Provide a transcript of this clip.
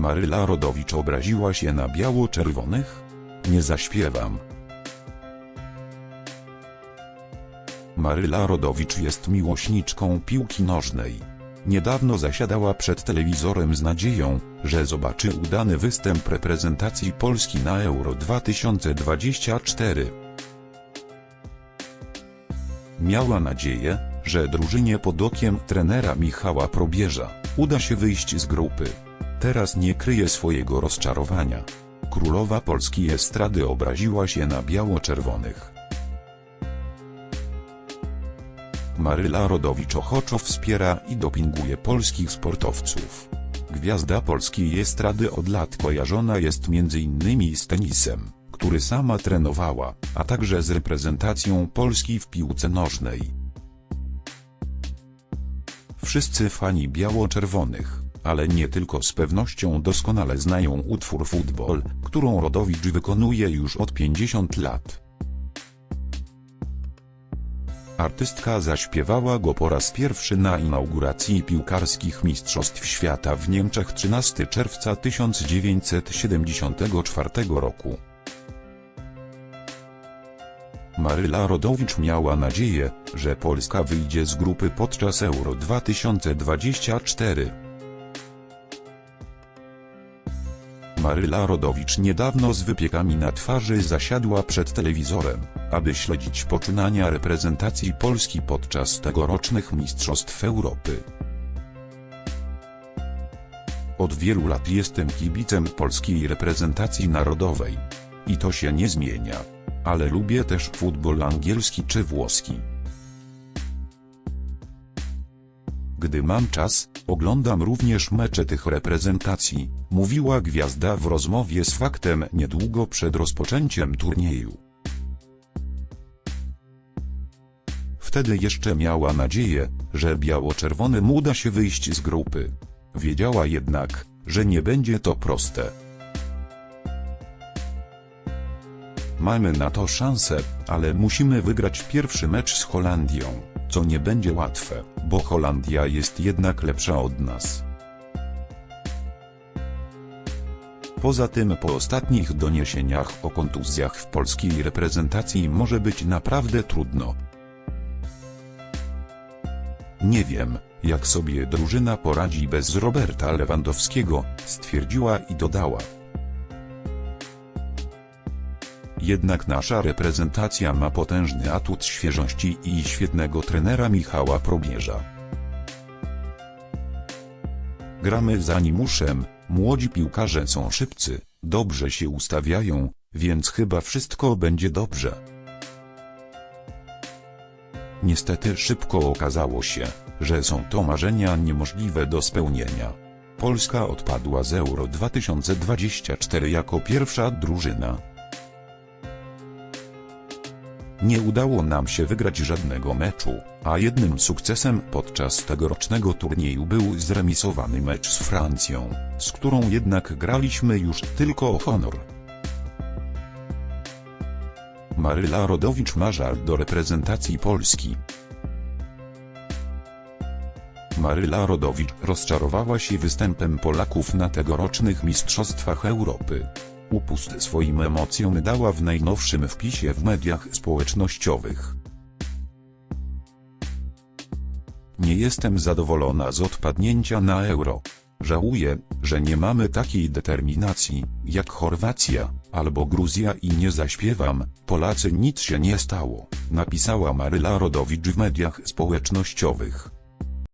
Maryla Rodowicz obraziła się na biało-czerwonych? Nie zaśpiewam. Maryla Rodowicz jest miłośniczką piłki nożnej. Niedawno zasiadała przed telewizorem z nadzieją, że zobaczy udany występ reprezentacji Polski na Euro 2024. Miała nadzieję, że drużynie pod okiem trenera Michała Probierza uda się wyjść z grupy. Teraz nie kryje swojego rozczarowania. Królowa Polski estrady obraziła się na biało-czerwonych. Maryla Rodowicz ochoczo wspiera i dopinguje polskich sportowców. Gwiazda polskiej estrady od lat kojarzona jest m.in. z tenisem, który sama trenowała, a także z reprezentacją Polski w piłce nożnej. Wszyscy fani biało-czerwonych, ale nie tylko z pewnością doskonale znają utwór Futbol, którą Rodowicz wykonuje już od 50 lat. Artystka zaśpiewała go po raz pierwszy na inauguracji piłkarskich Mistrzostw Świata w Niemczech 13 czerwca 1974 roku. Maryla Rodowicz miała nadzieję, że Polska wyjdzie z grupy podczas Euro 2024. Maryla Rodowicz niedawno z wypiekami na twarzy zasiadła przed telewizorem, aby śledzić poczynania reprezentacji Polski podczas tegorocznych Mistrzostw Europy. Od wielu lat jestem kibicem polskiej reprezentacji narodowej. I to się nie zmienia. Ale lubię też futbol angielski czy włoski. Gdy mam czas, oglądam również mecze tych reprezentacji, mówiła gwiazda w rozmowie z faktem niedługo przed rozpoczęciem turnieju. Wtedy jeszcze miała nadzieję, że biało-czerwonym uda się wyjść z grupy. Wiedziała jednak, że nie będzie to proste. Mamy na to szansę, ale musimy wygrać pierwszy mecz z Holandią, co nie będzie łatwe, bo Holandia jest jednak lepsza od nas. Poza tym po ostatnich doniesieniach o kontuzjach w polskiej reprezentacji może być naprawdę trudno. Nie wiem, jak sobie drużyna poradzi bez Roberta Lewandowskiego, stwierdziła i dodała. Jednak nasza reprezentacja ma potężny atut świeżości i świetnego trenera Michała Probierza. Gramy za Nimuszem, młodzi piłkarze są szybcy, dobrze się ustawiają, więc chyba wszystko będzie dobrze. Niestety szybko okazało się, że są to marzenia niemożliwe do spełnienia. Polska odpadła z Euro 2024 jako pierwsza drużyna. Nie udało nam się wygrać żadnego meczu, a jednym sukcesem podczas tegorocznego turnieju był zremisowany mecz z Francją, z którą jednak graliśmy już tylko o honor. Maryla Rodowicz ma żal do reprezentacji Polski. Maryla Rodowicz rozczarowała się występem Polaków na tegorocznych Mistrzostwach Europy. Upust swoim emocjom dała w najnowszym wpisie w mediach społecznościowych. Nie jestem zadowolona z odpadnięcia na euro. Żałuję, że nie mamy takiej determinacji, jak Chorwacja, albo Gruzja i nie zaśpiewam, Polacy nic się nie stało, napisała Maryla Rodowicz w mediach społecznościowych.